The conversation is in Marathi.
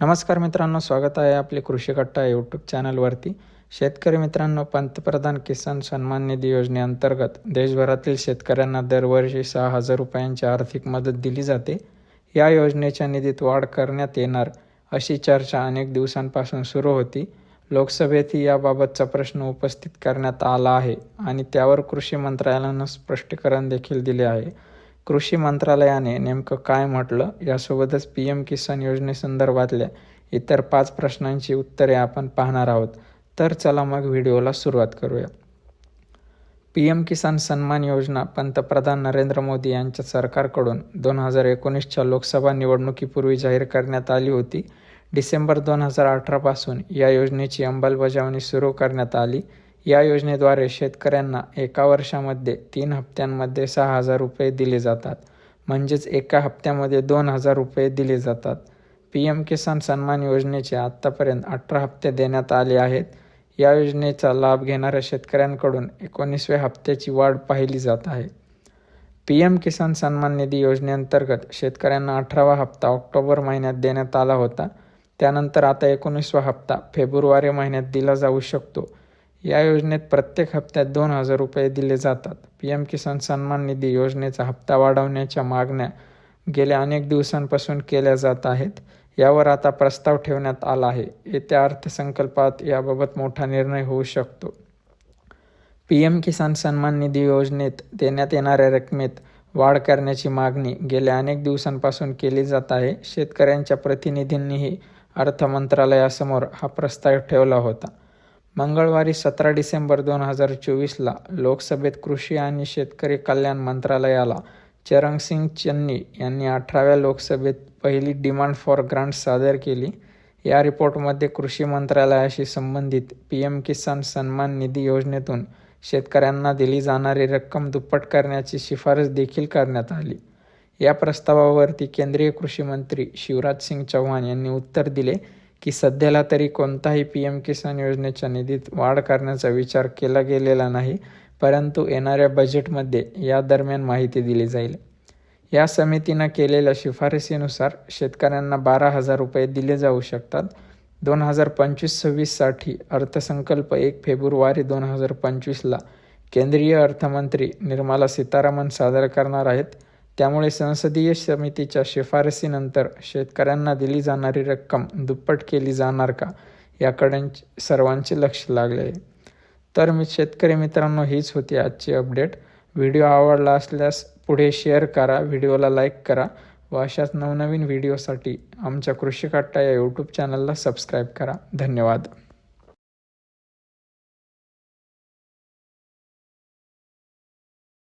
नमस्कार मित्रांनो स्वागत आहे आपले कृषी कट्टा यूट्यूब चॅनलवरती. शेतकरी मित्रांनो पंतप्रधान किसान सन्मान निधी योजनेअंतर्गत देशभरातील शेतकऱ्यांना दरवर्षी सहा हजार रुपयांची आर्थिक मदत दिली जाते. या योजनेच्या निधीत वाढ करण्यात येणार अशी चर्चा अनेक दिवसांपासून सुरू होती. लोकसभेतही याबाबतचा प्रश्न उपस्थित करण्यात आला आहे आणि त्यावर कृषी मंत्रालयानं स्पष्टीकरण देखील दिले आहे. कृषी मंत्रालयाने नेमकं काय म्हटलं? यासोबतच पी एम किसान योजनेसंदर्भातल्या इतर पाच प्रश्नांची उत्तरे आपण पाहणार आहोत. तर चला मग व्हिडिओला सुरुवात करूया. पी एम किसान सन्मान योजना पंतप्रधान नरेंद्र मोदी यांच्या सरकारकडून दोन हजार एकोणीसच्या लोकसभा निवडणुकीपूर्वी जाहीर करण्यात आली होती. डिसेंबर दोन हजार अठरापासून या योजनेची अंमलबजावणी सुरू करण्यात आली. या योजनेद्वारे शेतकऱ्यांना एका वर्षामध्ये तीन हप्त्यांमध्ये सहा हजार रुपये दिले जातात. म्हणजेच एका हप्त्यामध्ये दोन हजार रुपये दिले जातात. पी एम किसान सन्मान योजनेचे आत्तापर्यंत अठरा हप्ते देण्यात आले आहेत. या योजनेचा लाभ घेणाऱ्या शेतकऱ्यांकडून एकोणीसव्या हप्त्याची वाढ पाहिली जात आहे. पी एम किसान सन्मान निधी योजनेअंतर्गत शेतकऱ्यांना अठरावा हप्ता ऑक्टोबर महिन्यात देण्यात आला होता. त्यानंतर आता एकोणीसवा हप्ता फेब्रुवारी महिन्यात दिला जाऊ शकतो. या योजनेत प्रत्येक हप्त्यात दोन हजार रुपये दिले जातात. पी एम किसान सन्मान निधी योजनेचा हप्ता वाढवण्याच्या मागण्या गेल्या अनेक दिवसांपासून केल्या जात आहेत. यावर आता प्रस्ताव ठेवण्यात आला आहे. येत्या अर्थसंकल्पात याबाबत मोठा निर्णय होऊ शकतो. पी एम किसान सन्मान निधी योजनेत देण्यात येणाऱ्या रकमेत वाढ करण्याची मागणी गेल्या अनेक दिवसांपासून केली जात आहे. शेतकऱ्यांच्या प्रतिनिधींनीही अर्थ मंत्रालयासमोर हा प्रस्ताव ठेवला होता. मंगळवारी सतरा डिसेंबर दोन हजार चोवीसला लोकसभेत कृषी आणि शेतकरी कल्याण मंत्रालयाला चरणसिंग चन्नी यांनी अठराव्या लोकसभेत पहिली डिमांड फॉर ग्रांट सादर केली. या रिपोर्टमध्ये कृषी मंत्रालयाशी संबंधित पी एम किसान सन्मान निधी योजनेतून शेतकऱ्यांना दिली जाणारी रक्कम दुप्पट करण्याची शिफारस देखील करण्यात आली. या प्रस्तावावरती केंद्रीय कृषी मंत्री शिवराज सिंग चौहान यांनी उत्तर दिले. की सध्याला तरी कोणताही पी एम किसान योजनेच्या निधीत वाढ करण्याचा विचार केला गेलेला नाही परंतु येणाऱ्या बजेटमध्ये या दरम्यान माहिती दिली जाईल. या समितीनं केलेल्या शिफारसीनुसार शेतकऱ्यांना बारा हजार रुपये दिले जाऊ शकतात. दोन हजार पंचवीस सव्वीससाठी अर्थसंकल्प एक फेब्रुवारी दोन हजार पंचवीसला केंद्रीय अर्थमंत्री निर्मला सीतारामन सादर करणार आहेत. त्यामुळे संसदीय समितीच्या शिफारसीनंतर शेतकऱ्यांना दिली जाणारी रक्कम दुप्पट केली जाणार का याकडे सर्वांचे लक्ष लागले आहे. तर मी शेतकरी मित्रांनो हीच होती आजची अपडेट. व्हिडिओ आवडला असल्यास पुढे शेअर करा व्हिडिओला लाईक करा व अशाच नवनवीन व्हिडिओसाठी आमच्या कृषी काट्टा या यूट्यूब चॅनलला सबस्क्राईब करा. धन्यवाद.